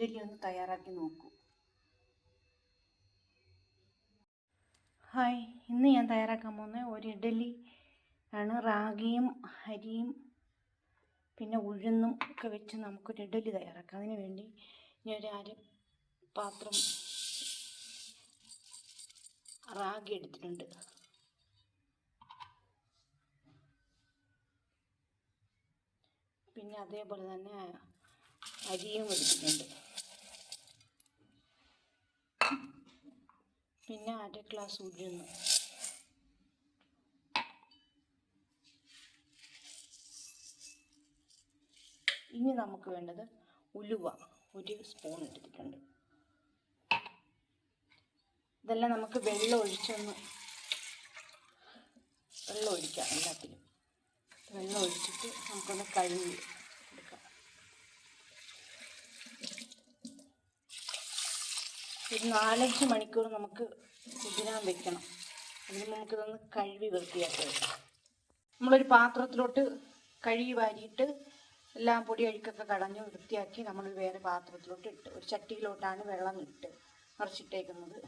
ഇഡ്ഡലി ഒന്ന് തയ്യാറാക്കി നോക്കൂ. ഹായ് ഇന്ന് ഞാൻ തയ്യാറാക്കാൻ പോകുന്ന ഒരു ഇഡ്ഡലി ആണ്. റാഗിയും അരിയും പിന്നെ ഉഴുന്നും ഒക്കെ വെച്ച് നമുക്കൊരു ഇഡ്ഡലി തയ്യാറാക്കാം. അതിന് വേണ്ടി ഞാൻ ഒരു അര പാത്രം റാഗി എടുത്തിട്ടുണ്ട്. പിന്നെ അതേപോലെ തന്നെ അരിയും എടുത്തിട്ടുണ്ട്. പിന്നെ അര ഗ്ലാസ് ഉഴുന്ന് ഇനി നമുക്ക് വേണ്ടത് ഉലുവ ഒരു സ്പൂൺ എടുത്തിട്ടുണ്ട്. ഇതെല്ലാം നമുക്ക് വെള്ളം ഒഴിച്ചൊന്ന് വെള്ളം ഒഴിക്കാം എല്ലാത്തിലും. വെള്ളം ഒഴിച്ചിട്ട് നമുക്കൊന്ന് കഴുകി ഒരു നാലഞ്ച് മണിക്കൂർ നമുക്ക് കുതിരാൻ വെക്കണം. അതിന് നമുക്കിതൊന്ന് കഴുകി വൃത്തിയാക്കി വെക്കാം നമ്മളൊരു പാത്രത്തിലോട്ട് കഴുകി വാരിയിട്ട് എല്ലാം പൊടി അഴുക്കൊക്കെ കളഞ്ഞ് വൃത്തിയാക്കി നമ്മൾ വേറെ പാത്രത്തിലോട്ട് ഇട്ട് ഒരു ചട്ടിയിലോട്ടാണ് വെള്ളം ഇട്ട് നിറച്ചിട്ടേക്കുന്നത്.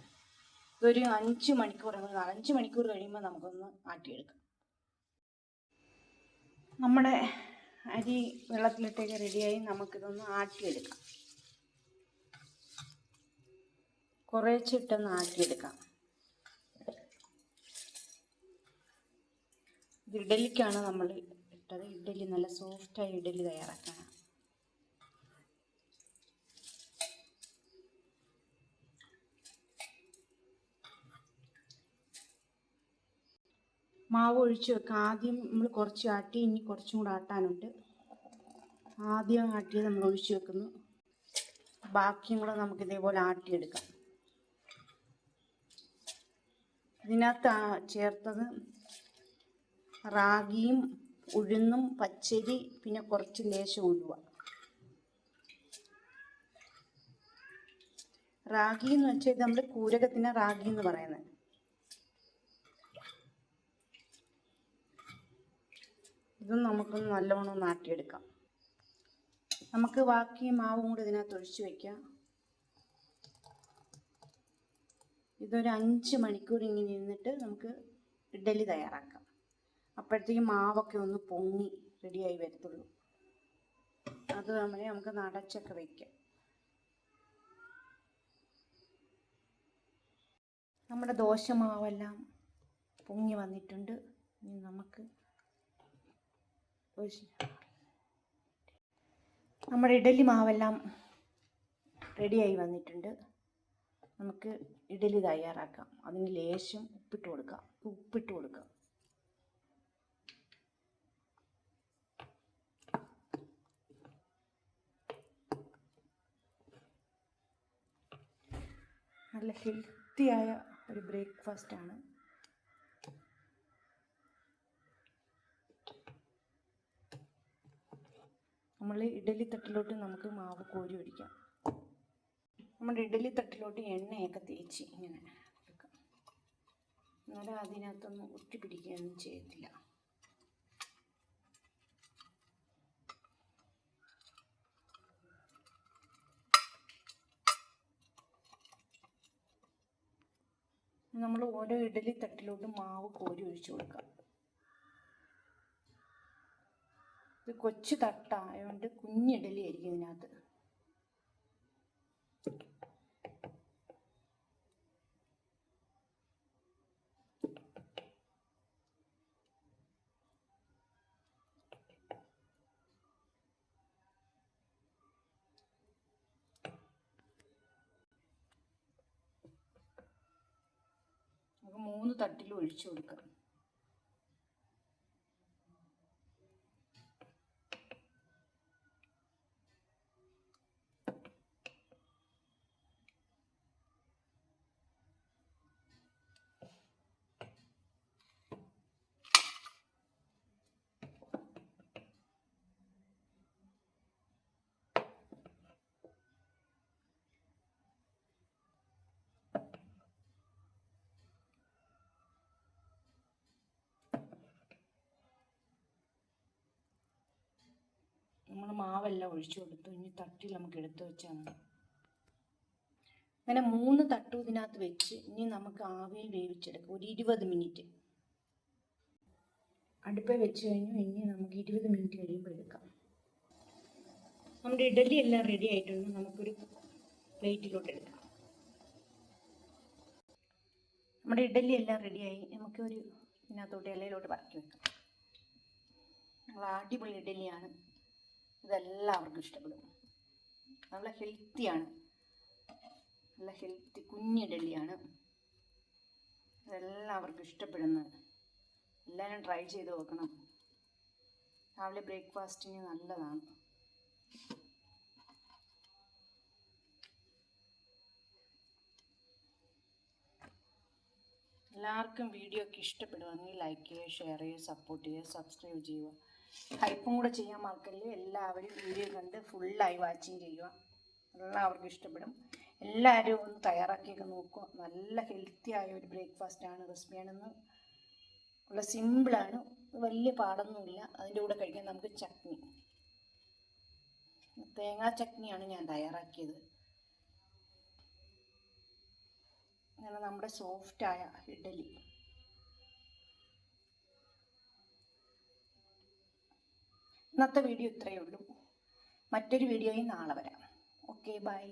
ഇതൊരു അഞ്ച് മണിക്കൂർ നാലഞ്ച് അഞ്ച് മണിക്കൂർ കഴിയുമ്പോൾ നമുക്കൊന്ന് ആട്ടിയെടുക്കാം നമ്മുടെ അരി വെള്ളത്തിലിട്ടേക്ക് റെഡിയായി നമുക്കിതൊന്ന് ആട്ടിയെടുക്കാം. കുറേച്ചിട്ടൊന്ന് ആട്ടിയെടുക്കാം ഇത് ഇഡലിക്കാണ് നമ്മൾ ഇട്ടത്. ഇഡലി നല്ല സോഫ്റ്റായി ഇഡലി തയ്യാറാക്കണം മാവ് ഒഴിച്ച് വെക്കാം. ആദ്യം നമ്മൾ കുറച്ച് ആട്ടി ഇനി കുറച്ചും കൂടെ ആട്ടാനുണ്ട്. ആദ്യം ആട്ടിയത് നമ്മൾ ഒഴിച്ച് വെക്കുന്നു. ബാക്കിയും കൂടെ നമുക്ക് ഇതേപോലെ ആട്ടിയെടുക്കാം. ഇതിനകത്ത് ചേർത്തത് റാഗിയും ഉഴുന്നും പച്ചരി പിന്നെ കുറച്ച് ലേശം ഉലുവ. റാഗി എന്ന് വെച്ചാൽ നമ്മൾ കൂരകത്തിന് റാഗി എന്ന് പറയുന്നത്. ഇതും നമുക്കൊന്ന് നല്ലവണ്ണം നാട്ടിയെടുക്കാം നമുക്ക് ബാക്കി മാവും കൂടി ഇതിനകത്ത് ഒഴിച്ചു വയ്ക്കാം ഇതൊരു അഞ്ച് മണിക്കൂർ ഇങ്ങനെ ഇരുന്നിട്ട് നമുക്ക് ഇഡ്ഡലി തയ്യാറാക്കാം. അപ്പോഴത്തേക്കും മാവൊക്കെ ഒന്ന് പൊങ്ങി റെഡിയായി വരത്തുള്ളൂ. അത് നമ്മളെ നമുക്ക് നടച്ചൊക്കെ വയ്ക്കാം നമ്മുടെ ദോശ മാവെല്ലാം പൊങ്ങി വന്നിട്ടുണ്ട്. ഇനി നമുക്ക് നമ്മുടെ ഇഡലി മാവെല്ലാം റെഡിയായി വന്നിട്ടുണ്ട്. നമുക്ക് ഇഡലി തയ്യാറാക്കാം. അതിന് ലേശം ഉപ്പിട്ട് കൊടുക്കാം. ഉപ്പിട്ട് കൊടുക്കാം. നല്ല ഹെൽത്തിയായ ഒരു ബ്രേക്ക്ഫാസ്റ്റ് ആണ്. നമ്മൾ ഇഡലി തട്ടിലോട്ട് നമുക്ക് മാവ് കോരി ഒഴിക്കാം. നമ്മുടെ ഇഡലി തട്ടിലോട്ട് എണ്ണയൊക്കെ തേച്ച് ഇങ്ങനെ കൊടുക്കാം എന്നാലും അതിനകത്തൊന്നും ഒട്ടി പിടിക്കുകയൊന്നും ചെയ്യത്തില്ല. നമ്മൾ ഓരോ ഇഡലി തട്ടിലോട്ട് മാവ് കോരി ഒഴിച്ചു കൊടുക്കാം ഇത് കൊച്ചു തട്ടായതുകൊണ്ട് കുഞ്ഞിഡലി ആയിരിക്കും ഇതിനകത്ത്. നമുക്ക് മൂന്ന് തട്ടിൽ ഒഴിച്ചു കൊടുക്കാം നമ്മൾ മാവെല്ലാം ഒഴിച്ചു കൊടുത്തു. ഇനി തട്ടിൽ നമുക്ക് എടുത്തു വെച്ചാൽ മതി. അങ്ങനെ മൂന്ന് തട്ടു ഇതിനകത്ത് വെച്ച് ഇനി നമുക്ക് ആവിയിൽ വേവിച്ചെടുക്കാം. ഒരു ഇരുപത് മിനിറ്റ്. അടുപ്പിൽ വെച്ച് കഴിഞ്ഞു. ഇനി നമുക്ക് ഇരുപത് മിനിറ്റ് കഴിയുമ്പോൾ എടുക്കാം. നമ്മുടെ ഇഡലി എല്ലാം റെഡി ആയിട്ടുണ്ട്. നമുക്കൊരു പ്ലേറ്റിലോട്ട് എടുക്കാം. നമ്മുടെ ഇഡലി എല്ലാം റെഡിയായി നമുക്കൊരു ഇതിനകത്തോട്ട് ഇലയിലോട്ട് പറക്കി വെക്കാം. നമ്മൾ അടിപൊളി ഇഡലിയാണ്. ഇതെല്ലാവർക്കും ഇഷ്ടപ്പെടും. നല്ല ഹെൽത്തിയാണ് നല്ല ഹെൽത്തി കുഞ്ഞിഡലിയാണ് ഇതെല്ലാവർക്കും ഇഷ്ടപ്പെടുന്നത്. എല്ലാവരും ട്രൈ ചെയ്ത് നോക്കണം. രാവിലെ ബ്രേക്ക്ഫാസ്റ്റിന് നല്ലതാണ്. എല്ലാവർക്കും വീഡിയോ ഒക്കെ ഇഷ്ടപ്പെടുവാണെങ്കിൽ ലൈക്ക് ചെയ്യുക ഷെയർ ചെയ്യുക സപ്പോർട്ട് ചെയ്യുക സബ്സ്ക്രൈബ് ചെയ്യുക. ഹൈപ്പും കൂടെ ചെയ്യാൻ മറക്കല്ലേ? എല്ലാവരും വീഡിയോ കണ്ട് ഫുള്ളായി വാച്ചിങ് ചെയ്യുക. എല്ലാവർക്കും ഇഷ്ടപ്പെടും. എല്ലാവരും ഒന്ന് തയ്യാറാക്കിയൊക്കെ നോക്കുക. നല്ല ഹെൽത്തി ആയ ഒരു ബ്രേക്ക്ഫാസ്റ്റാണ് റെസിപ്പിയാണെന്ന് ഉള്ള സിമ്പിളാണ് വലിയ പാടൊന്നുമില്ല. അതിന്റെ കൂടെ കഴിക്കാൻ നമുക്ക് ചട്നി. തേങ്ങാ ചട്നിയാണ് ഞാൻ തയ്യാറാക്കിയത്. നമ്മുടെ സോഫ്റ്റായ ഇഡലി. ഇന്നത്തെ വീഡിയോ ഇത്രയേ ഉള്ളൂ. മറ്റൊരു വീഡിയോയും നാളെ വരാം. Okay bye